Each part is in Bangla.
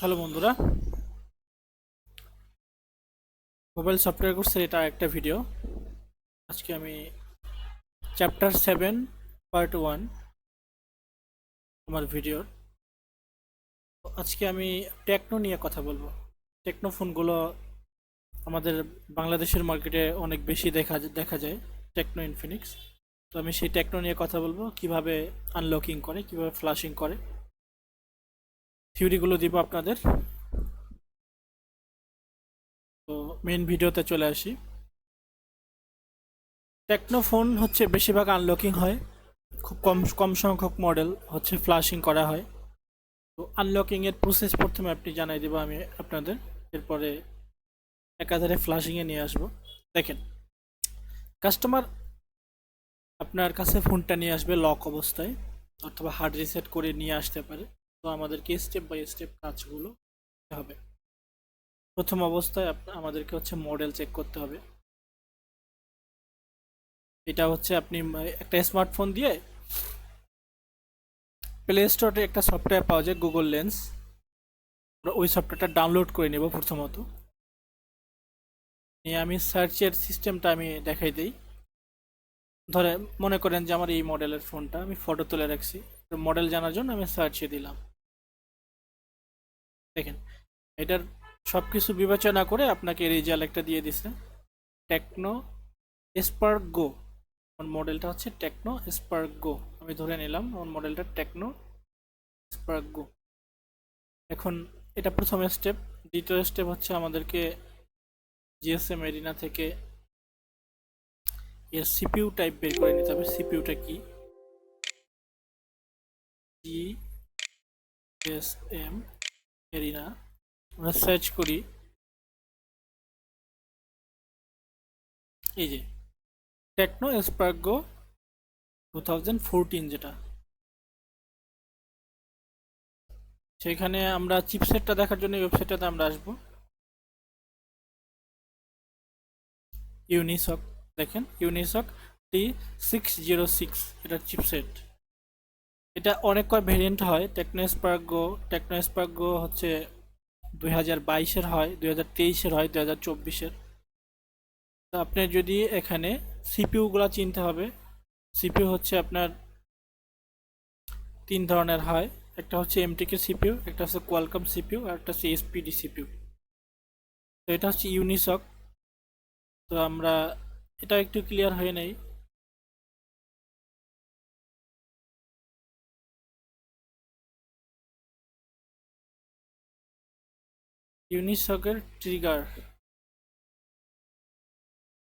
হ্যালো বন্ধুরা। মোবাইল সফটওয়্যার কোর্সের এটা একটা ভিডিও আজকে আমি চ্যাপ্টার সেভেন পার্ট ওয়ান আমার ভিডিওর আজকে আমি টেকনো নিয়ে কথা বলব। টেকনো ফোনগুলো আমাদের বাংলাদেশের মার্কেটে অনেক বেশি দেখা দেখা যায় টেকনো ইনফিনিক্স তো আমি সেই টেকনো নিয়ে কথা বলব। কীভাবে আনলকিং করে, কীভাবে ফ্লাশিং করে। থিওরিগুলো দিব আপনাদের। তো মেন ভিডিওতে চলে আসি। টেকনো ফোন হচ্ছে বেশিরভাগ আনলকিং হয়। খুব কম কম সংখ্যক মডেল হচ্ছে ফ্লাশিং করা হয়। তো আনলকিংয়ের প্রসেস প্রথমে আপনি জানাই দেবো আমি আপনাদের। এরপরে একাধারে ফ্লাশিংয়ে নিয়ে আসব। দেখেন কাস্টমার আপনার কাছে ফোনটা নিয়ে আসবে লক অবস্থায় অথবা হার্ড রিসেট করে নিয়ে আসতে পারে। তো আমাদেরকে স্টেপ বাই স্টেপ কাজগুলো হবে। প্রথম অবস্থায় আমাদেরকে হচ্ছে মডেল চেক করতে হবে। এটা হচ্ছে আপনি একটা স্মার্টফোন দিয়ে প্লে স্টোরে একটা সফটওয়্যার পাওয়া যায় গুগল লেন্স ওই সফটওয়্যারটা ডাউনলোড করে নেব প্রথমত। নিয়ে আমি সার্চের সিস্টেমটা আমি দেখাই দিই। ধরে, মনে করেন যে আমার এই মডেলের ফোনটা আমি ফটো তুলে রাখছি। মডেল জানার জন্য আমি সার্চে দিলাম। দেখেন, এটার সব কিছু বিবেচনা করে আপনাকে রেজাল্ট একটা দিয়ে দিছে টেকনো স্পার্ক গো আমার মডেলটা হচ্ছে টেকনো স্পার্ক গো আমি ধরে নিলাম আমার মডেলটা টেকনো স্পার্ক গো এখন এটা প্রথম স্টেপ। দ্বিতীয় স্টেপ হচ্ছে আমাদেরকে জিএসএম এরিনা থেকে এর সিপিইউ টাইপ বের করে নিতে হবে। সিপিউটা কি? জি এরিনা আমরা সার্চ করি। এই যে Tecno Spark Go two thousand fourteen যেটা। সেখানে আমরা চিপসেটটা দেখার জন্য ওয়েবসাইটটাতে আমরা আসব। ইউনিসক দেখেন Unisoc T six zero six এটা চিপসেট এটা অনেক কয় ভেরিয়েন্ট হয়। টেকনো স্পার্গো টেকনো স্পার্গো হচ্ছে দুই হাজার বাইশের হয়, দুই হাজার তেইশের হয়, দুই হাজার চব্বিশের। তো আপনি যদি এখানে সিপিউগুলো চিনতে হবে সিপিউ হচ্ছে আপনার তিন ধরনের হয়। একটা হচ্ছে এমটিকে সিপিউ একটা হচ্ছে কোয়ালকম সিপিউ আর একটা হচ্ছে এসপিডি সিপিউ তো এটা হচ্ছে ইউনিসক তো আমরা, এটা একটু ক্লিয়ার হয়ে নেই। ইউনিসকের ট্রিগার।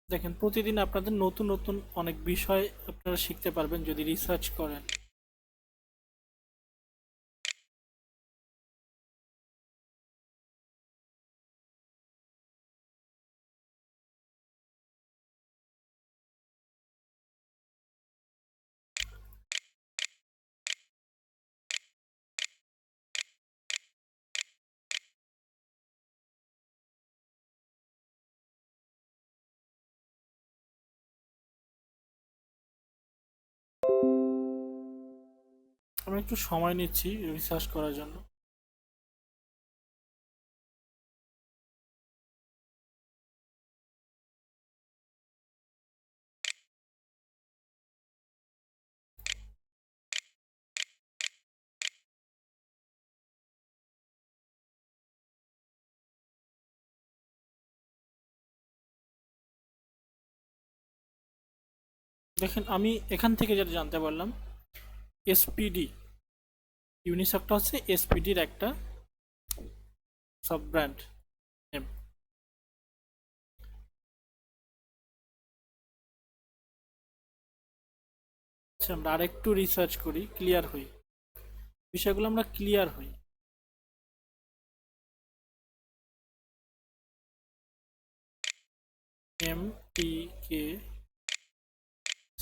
দেখেন, প্রতিদিন আপনাদের নতুন নতুন অনেক বিষয় আপনারা শিখতে পারবেন যদি রিসার্চ করেন। আমি একটু সময় নিচ্ছি রিসার্চ করার জন্য। দেখেন আমি এখান থেকে যেটা জানতে পারলাম এসপিডি ইউনিসকটা হচ্ছে এসপিডির একটা সাব ব্র্যান্ড আচ্ছা আমরা আরেকটু রিসার্চ করি ক্লিয়ার হই। বিষয়গুলো আমরা ক্লিয়ার হই। এম টি কে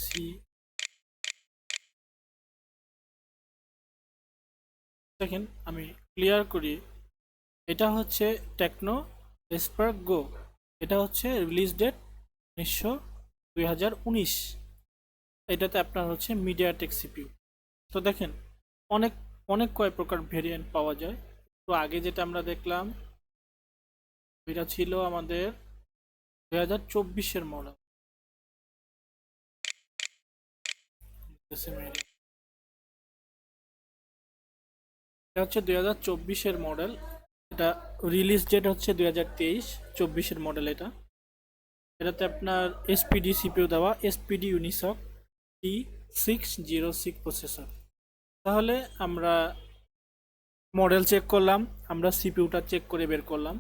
সি দেখেন আমি ক্লিয়ার করি। এটা হচ্ছে টেকনো স্পার্ক গো। এটা হচ্ছে রিলিজ ডেট উনিশশো দুই হাজার উনিশ। এটাতে আপনার হচ্ছে মিডিয়াটেক সিপিউ তো দেখেন, অনেক অনেক কয় প্রকার ভেরিয়েন্ট পাওয়া যায়। তো আগে যেটা আমরা দেখলাম, এটা ছিল আমাদের দুই হাজার চব্বিশের মডেল। এটা হচ্ছে দুই হাজার চব্বিশের মডেল। এটা রিলিজ ডেট হচ্ছে দুই হাজার তেইশ, চব্বিশের মডেল এটা। এটাতে আপনার এসপিডি সিপিউ দেওয়া SPD Unisoc T six zero six processor তাহলে আমরা মডেল চেক করলাম, আমরা সিপিউটা চেক করে বের করলাম।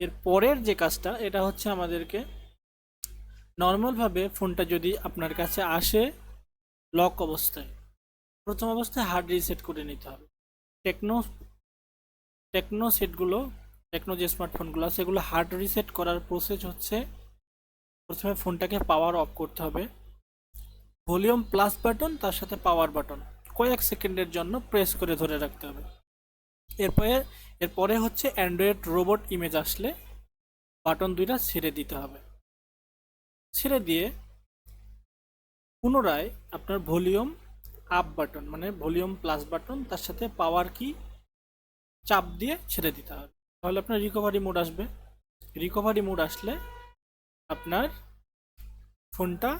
এর পরের যে কাজটা, এটা হচ্ছে আমাদেরকে নর্মালভাবে ফোনটা যদি আপনার কাছে আসে লক অবস্থায়, প্রথম অবস্থায় হার্ড রিসেট করে নিতে হবে। টেকনো টেকনো সেটগুলো, টেকনো যে স্মার্টফোনগুলো সেগুলো হার্ড রিসেট করার প্রসেস হচ্ছে প্রথমে ফোনটাকে পাওয়ার অফ করতে হবে। ভলিউম প্লাস বাটন তার সাথে পাওয়ার বাটন কয়েক সেকেন্ডের জন্য প্রেস করে ধরে রাখতে হবে। এরপরে এরপরে হচ্ছে অ্যান্ড্রয়েড রোবট ইমেজ আসলে বাটন দুইটা ছেড়ে দিতে হবে। ছেড়ে দিয়ে পুনরায় আপনার ভলিউম আপ বাটন মানে ভলিউম প্লাস বাটন তার সাথে পাওয়ার কি চাপ দিয়ে ছেড়ে দিতে হবে। তাহলে আপনার রিকভারি মোড আসবে। রিকভারি মোড আসলে আপনার ফোনটা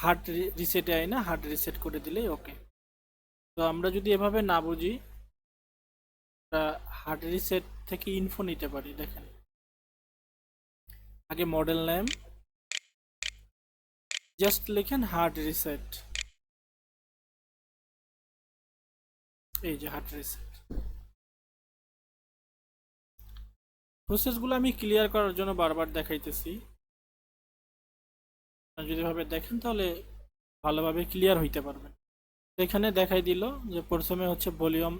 হার্ড রিসেটে আয় না হার্ড রিসেট করে দিলেই ওকে তো আমরা যদি এভাবে না বুঝি হার্ড রিসেট থেকে ইনফো নিতে পারি, দেখেন। আগে মডেল নেম জাস্ট লিখেন হার্ড রিসেট এই যে হার্ড রিসেট প্রসেসগুলো আমি ক্লিয়ার করার জন্য বারবার দেখাইতেছি। যদি ভাবে দেখেন, তাহলে ভালোভাবে ক্লিয়ার হইতে পারবেন। এখানে দেখাই দিল যে প্রথমে হচ্ছে ভলিউম,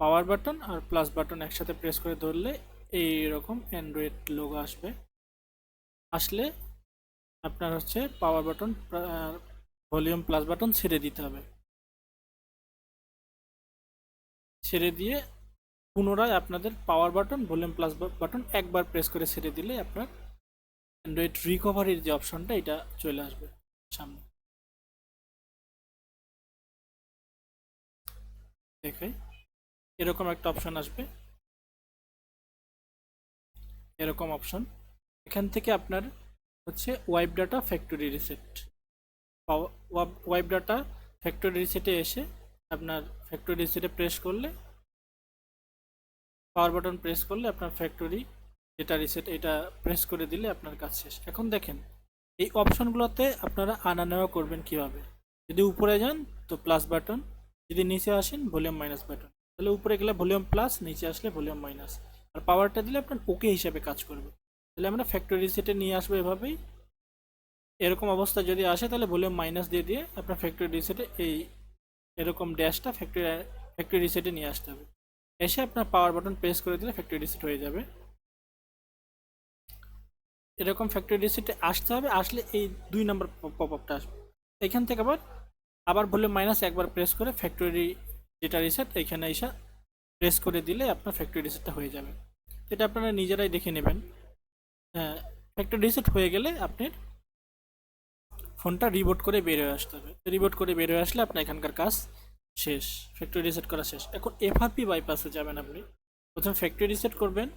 পাওয়ার বাটন আর প্লাস বাটন একসাথে প্রেস করে ধরলে এই রকম অ্যান্ড্রয়েড লোগো আসবে। আসলে আপনার হচ্ছে power button volume plus button ছেড়ে দিতে হবে। ছেড়ে দিয়ে পুনরায় আপনাদের power button volume plus button একবার প্রেস করে ছেড়ে দিলে আপনার অ্যান্ড্রয়েড রিকভারির যে অপশনটা এটা চলে আসবে সামনে। দেখাই এরকম একটা অপশন আসবে। এরকম অপশন এখান থেকে আপনার হচ্ছে wipe data factory reset wipe data factory রিসেটে এসে আপনার ফ্যাক্টরি রিসেটে প্রেস করলে পাওয়ার বাটন প্রেস করলে আপনার ফ্যাক্টরি ডেটা রিসেট এটা প্রেস করে দিলে আপনার কাজ শেষ। এখন দেখেন, এই অপশনগুলোতে আপনারা আনা নেওয়া করবেন কীভাবে? যদি উপরে যান, তো প্লাস বাটন যদি নিচে আসেন ভলিউম মাইনাস বাটন তাহলে উপরে গেলে ভলিউম প্লাস নিচে আসলে ভলিউম মাইনাস আর পাওয়ারটা দিলে আপনার ওকে হিসাবে কাজ করবে। তাহলে আমরা ফ্যাক্টরি রিসেটে নিয়ে আসব এভাবেই। এরকম অবস্থা যদি আসে, তাহলে ভলিউম মাইনাস দিয়ে দিয়ে আপনার ফ্যাক্টরি রিসেটে এই এরকম ড্যাশটা ফ্যাক্টরি ফ্যাক্টরি রিসেটে নিয়ে আসতে হবে। এসে আপনার পাওয়ার বাটন প্রেস করে দিলে ফ্যাক্টরি রিসেট হয়ে যাবে। এরকম ফ্যাক্টরি রিসেটে আসতে হবে, আসলে এই দুই নম্বর পপ আপটা আসবে। এখান থেকে আবার আবার ভলিউম মাইনাস একবার প্রেস করে ফ্যাক্টরি যেটা রিসেট এখানে এসে প্রেস করে দিলে আপনার ফ্যাক্টরি রিসেটটা হয়ে যাবে। এটা আপনারা নিজেরাই দেখে নেবেন। হ্যাঁ ফ্যাক্টরি রিসেট হয়ে গেলে আপনি ফোনটা রিবোট করে বের হয়ে আসতে হবে। রিবোট করে বের হয়ে আসলে আপনার এখানকার কাজ শেষ ফ্যাক্টরি রিসেট করা শেষ। এখন এফআরপি বাইপাসে যাবেন আপনি। প্রথমে ফ্যাক্টরি রিসেট করবেন,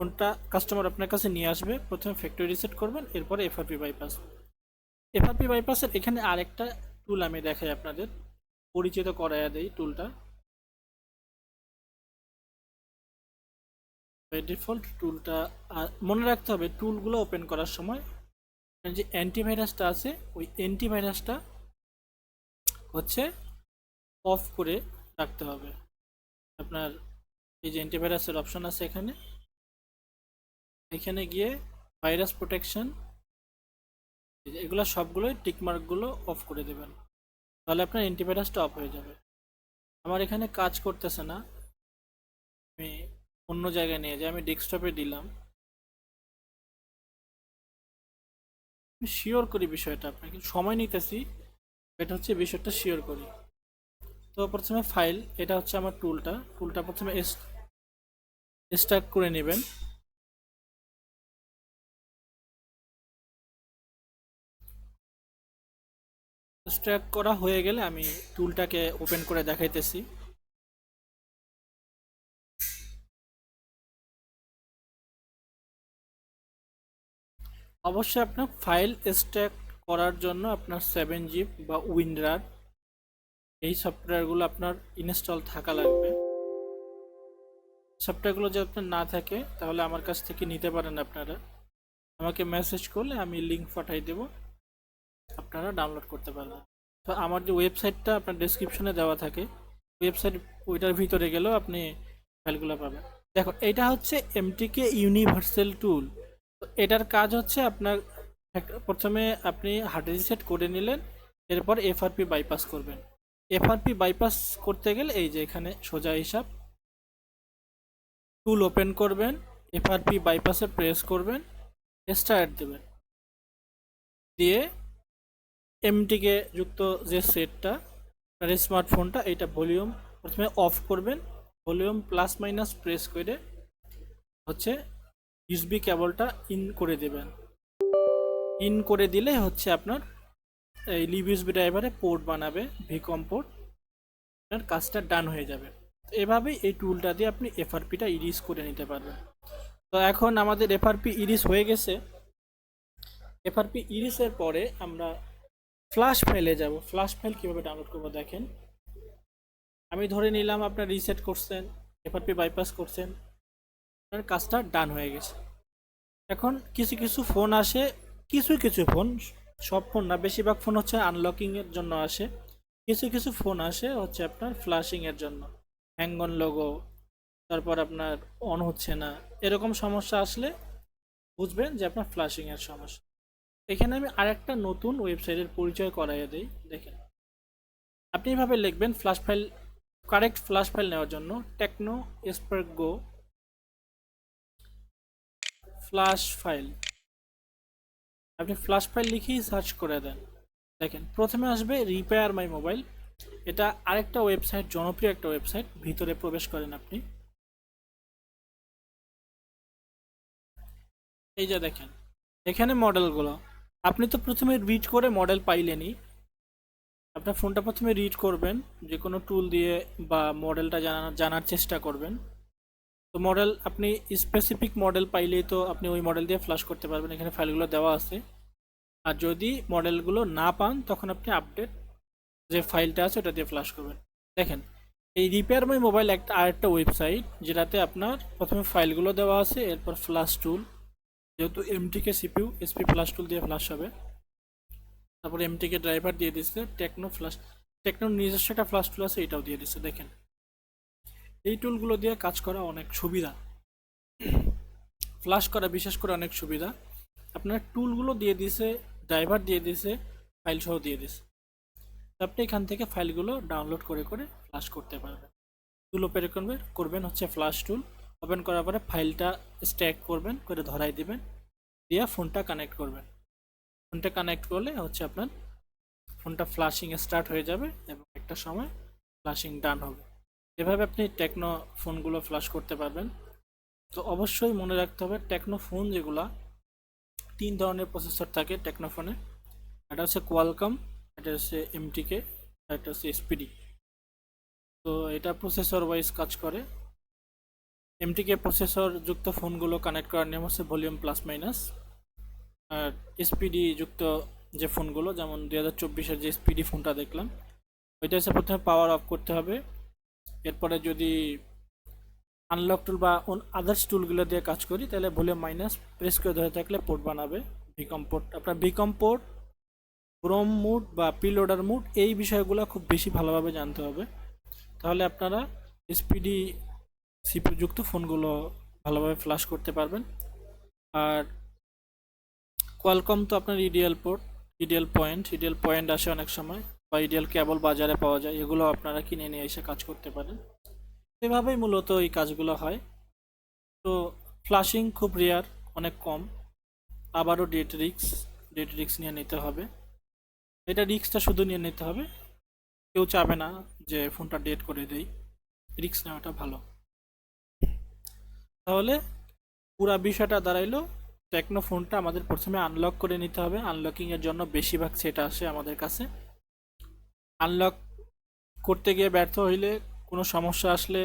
ফোনটা কাস্টমার আপনার কাছে নিয়ে আসবে, প্রথমে ফ্যাক্টরি রিসেট করবেন, এরপরে এফআরপি বাইপাস এফআরপি বাইপাসের এখানে আরেকটা টুল আমি দেখাই আপনাদের। পরিচিত করাইয়া দেই টুলটা ডিফল্ট টুলটা মনে রাখতে হবে টুলগুলো ওপেন করার সময় যে অ্যান্টিভাইরাসটা আছে, ওই অ্যান্টিভাইরাসটা হচ্ছে অফ করে রাখতে হবে। আপনার এই যে অ্যান্টিভাইরাসের অপশন আছে এখানে। এখানে গিয়ে ভাইরাস প্রোটেকশন এগুলো সবগুলোই টিকমার্কগুলো অফ করে দেবেন। তাহলে আপনার অ্যান্টিভাইরাসটা অফ হয়ে যাবে। আমার এখানে কাজ করতেছে না। আমি অন্য জায়গায় নিয়ে যাই, আমি ডেস্কটপে দিলাম। শিওর করি বিষয়টা আপনাকে। সময় নিতেছি এটা হচ্ছে বিষয়টা শিওর করি। তো প্রথমে ফাইল এটা হচ্ছে আমার টুলটা টুলটা প্রথমে স্টার্ট করে নেবেন। স্ট্র্যাক করা হয়ে গেলে আমি টুলটাকে ওপেন করে দেখাইতেছি। অবশ্যই আপনার ফাইল স্ট্যাক করার জন্য আপনার সেভেন জিপ বা উইন্ডার, এই সফটওয়্যারগুলো আপনার ইনস্টল থাকা লাগবে। সফটওয়্যারগুলো যদি আপনার না থাকে, তাহলে আমার কাছ থেকে নিতে পারেন আপনারা। আমাকে মেসেজ করলে আমি লিঙ্ক পাঠাই দেব। আপনারা ডাউনলোড করতে পারবেন। তো আমার যে ওয়েবসাইটটা আপনার ডেসক্রিপশনে দেওয়া থাকে ওয়েবসাইট ওইটার ভিতরে গেলেও আপনি ফাইলগুলো পাবেন। দেখো, এটা হচ্ছে এমটিকে ইউনিভার্সাল টুল এটার কাজ হচ্ছে আপনার প্রথমে আপনি হার্ড রিসেট করে নিলেন, এরপর এফআরপি বাইপাস করবেন। এফআরপি বাইপাস করতে গেলে এই যে এখানে সোজা হিসাব। টুল ওপেন করবেন এফআরপি বাইপাসে প্রেস করবেন স্টার্ট দেবেন। দিয়ে এমটিকে যুক্ত যে সেটটা আপনার স্মার্টফোনটা এইটা ভলিউম প্রথমে অফ করবেন। ভলিউম প্লাস মাইনাস প্রেস করে হচ্ছে ইউসবি কেবলটা ইন করে দেবেন। ইন করে দিলে হচ্ছে আপনার এই লিভ ইউসবি ড্রাইভারে পোর্ট বানাবে ভিকম পোর্ট আপনার কাজটা ডান হয়ে যাবে। এভাবেই এই টুলটা দিয়ে আপনি এফআরপিটা ইরিজ করে নিতে পারবেন। তো এখন আমাদের এফআরপি ইরিজ হয়ে গেছে। এফআরপি ইরিসের পরে আমরা ফ্ল্যাশ ফাইলে যাব। ফ্ল্যাশ ফাইল কীভাবে ডাউনলোড করব দেখেন। আমি ধরে নিলাম আপনার রিসেট করছেন এফআরপি বাইপাস করছেন। আপনার কাজটা ডান হয়ে গেছে। এখন কিছু কিছু ফোন আসে, কিছু কিছু ফোন, সব ফোন না, বেশিরভাগ ফোন হচ্ছে আনলকিং এর জন্য আসে। কিছু কিছু ফোন আসে হচ্ছে আপনার ফ্ল্যাশিং এর জন্য। হ্যাঙ্গন লোগো তারপর আপনার অন হচ্ছে না, এরকম সমস্যা আসলে বুঝবেন যে আপনার ফ্ল্যাশিং এর সমস্যা। এখানে আমি আরেকটা নতুন ওয়েবসাইটের পরিচয় করাইয়ে দিই, দেখেন। আপনি এভাবে লিখবেন flash file correct flash file নেওয়ার জন্য Tecno Spark Go flash file আপনি ফ্ল্যাশ ফাইল লিখেই সার্চ করে দেন। দেখেন, প্রথমে আসবে রিপেয়ার মাই মোবাইল এটা আরেকটা ওয়েবসাইট জনপ্রিয় একটা ওয়েবসাইট ভিতরে প্রবেশ করেন আপনি। এই যে দেখেন, এখানে মডেলগুলো আপনি তো প্রথমে রিড করে মডেল পাইলেনই। আপনার ফোনটা প্রথমে রিড করবেন যে কোনো টুল দিয়ে বা মডেলটা জানার জানার চেষ্টা করবেন। তো মডেল আপনি স্পেসিফিক মডেল পাইলেই তো আপনি ওই মডেল দিয়ে ফ্লাশ করতে পারবেন। এখানে ফাইলগুলো দেওয়া আছে। আর যদি মডেলগুলো না পান, তখন আপনি আপডেট যে ফাইলটা আছে, ওটা দিয়ে ফ্লাশ করবেন। দেখেন, এই রিপেয়ার মাই মোবাইল একটা আরেকটা ওয়েবসাইট যেটাতে আপনার প্রথমে ফাইলগুলো দেওয়া আছে, এরপর ফ্লাশ টুল যেহেতু MTK CPU SP flash tool দিয়ে ফ্লাশ হবে। তারপর এমটিকে ড্রাইভার দিয়ে দিচ্ছে টেকনো ফ্লাশ টেকনোর নিজস্ব একটা ফ্লাশ টুল আছে, এটাও দিয়ে দিচ্ছে দেখেন এই টুলগুলো দিয়ে কাজ করা অনেক সুবিধা। ফ্লাশ করা বিশেষ করে অনেক সুবিধা। আপনার টুলগুলো দিয়ে দিছে ড্রাইভার দিয়ে দিছে ফাইল সহ দিয়ে তো আপনি এখান থেকে ফাইলগুলো ডাউনলোড করে করে ফ্লাশ করতে পারবেন। টুল ওপেন করবেন করবেন হচ্ছে ফ্লাশ টুল ওপেন করার পরে ফাইলটা স্ট্যাক করবেন, করে ধরাই দিবেন। দিয়ে ফোনটা কানেক্ট করবেন। ফোনটা কানেক্ট করলে হচ্ছে আপনার ফোনটা ফ্লাশিং স্টার্ট হয়ে যাবে এবং একটা সময় ফ্লাশিং ডান হবে। এভাবে আপনি টেকনো ফোনগুলো ফ্লাশ করতে পারবেন। তো অবশ্যই মনে রাখতে হবে টেকনো ফোন যেগুলা, তিন ধরনের প্রসেসর থাকে টেকনো ফোনে একটা হচ্ছে কোয়ালকম এটা হচ্ছে এমটিকে এটা হচ্ছে এসপিডি তো এটা প্রসেসর ওয়াইজ কাজ করে। এমটিকে প্রসেসর যুক্ত ফোনগুলো কানেক্ট করার নিয়ম হচ্ছে ভলিউম প্লাস মাইনাস আর এসপিডি যুক্ত যে ফোনগুলো যেমন দু হাজার চব্বিশের যে এসপিডি ফোনটা দেখলাম, ওইটা হচ্ছে প্রথমে পাওয়ার অফ করতে হবে। এরপরে যদি আনলক টুল বা অন আদার্স টুলগুলো দিয়ে কাজ করি, তাহলে ভলিউম মাইনাস প্রেস করে ধরে থাকলে পোর্ট বানাবে বিকম পোর্ট আপনার বিকম পোর্ট ক্রোম মুড বা পিলোডার মুড এই বিষয়গুলো খুব বেশি ভালোভাবে জানতে হবে। তাহলে আপনারা স্পিডি সিপিউ যুক্ত ফোনগুলো ভালোভাবে ফ্লাশ করতে পারবেন। আর কোয়ালকম তো আপনার EDL port EDL point EDL point আসে অনেক সময়। বা ইডিয়াল কেবল বাজারে পাওয়া যায়, এগুলো আপনারা কিনে নিয়ে এসে কাজ করতে পারেন। এভাবেই মূলত এই কাজগুলো হয়। তো ফ্লাশিং খুব রেয়ার অনেক কম। আবারও ডেট রিক্স ডেট রিক্স নিয়ে নিতে হবে। এটা রিক্সটা শুধু নিয়ে নিতে হবে। কেউ চাবে না যে ফোনটা ডেট করে দেই। রিক্স নেওয়াটা ভালো। তাহলে পুরা বিষয়টা দাঁড়াইলো। টেকনো ফোনটা আমাদের প্রথমে আনলক করে নিতে হবে। আনলকিংয়ের জন্য বেশিরভাগ সেট আসে আমাদের কাছে। আনলক করতে গিয়ে ব্যর্থ হইলে কোনো সমস্যা আসলে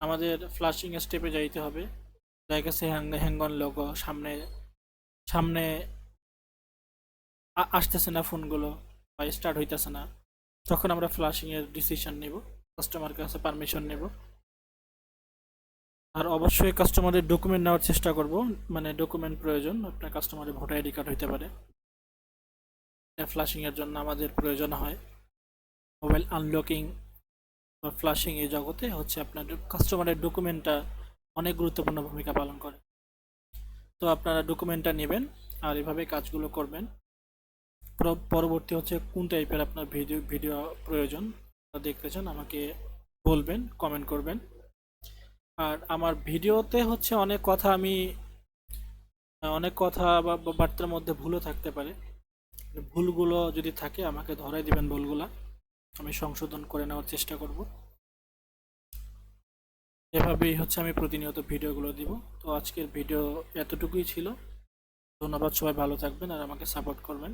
আমাদের ফ্লাশিং স্টেপে যাইতে হবে। যার কাছে হ্যাঙ্গন লোগো সামনে সামনে আসতেছে না ফোনগুলো বা স্টার্ট হইতেছে না। তখন আমরা ফ্লাশিংয়ের ডিসিশন নেব কাস্টমার কাছে পারমিশন নেব। আর অবশ্যই কাস্টমারের ডকুমেন্ট নেওয়ার চেষ্টা করব মানে ডকুমেন্ট প্রয়োজন, আপনার কাস্টমারের ভোটার আইডি কার্ড হইতে পারে। ফ্লাশিংয়ের জন্য আমাদের প্রয়োজন হয়। মোবাইল আনলকিং বা ফ্লাশিং এই জগতে হচ্ছে আপনার কাস্টমারের ডকুমেন্টটা অনেক গুরুত্বপূর্ণ ভূমিকা পালন করে। তো আপনারা ডকুমেন্টটা নেবেন আর এভাবে কাজগুলো করবেন। পরবর্তী হচ্ছে কোন টাইপের আপনার ভিডিও ভিডিও প্রয়োজন দেখতে চান আমাকে বলবেন কমেন্ট করবেন। আর আমার ভিডিওতে হচ্ছে অনেক কথা আমি, অনেক কথা বা বার্তার মধ্যে ভুলও থাকতে পারে। ভুলগুলো যদি থাকে আমাকে ধরাই দিবেন ভুলগুলা। আমি সংশোধন করে নেওয়ার চেষ্টা করব। এভাবেই হচ্ছে আমি প্রতিনিয়ত ভিডিওগুলো দিব। তো আজকের ভিডিও এতটুকুই ছিল। ধন্যবাদ, সবাই ভালো থাকবেন আর আমাকে সাপোর্ট করবেন।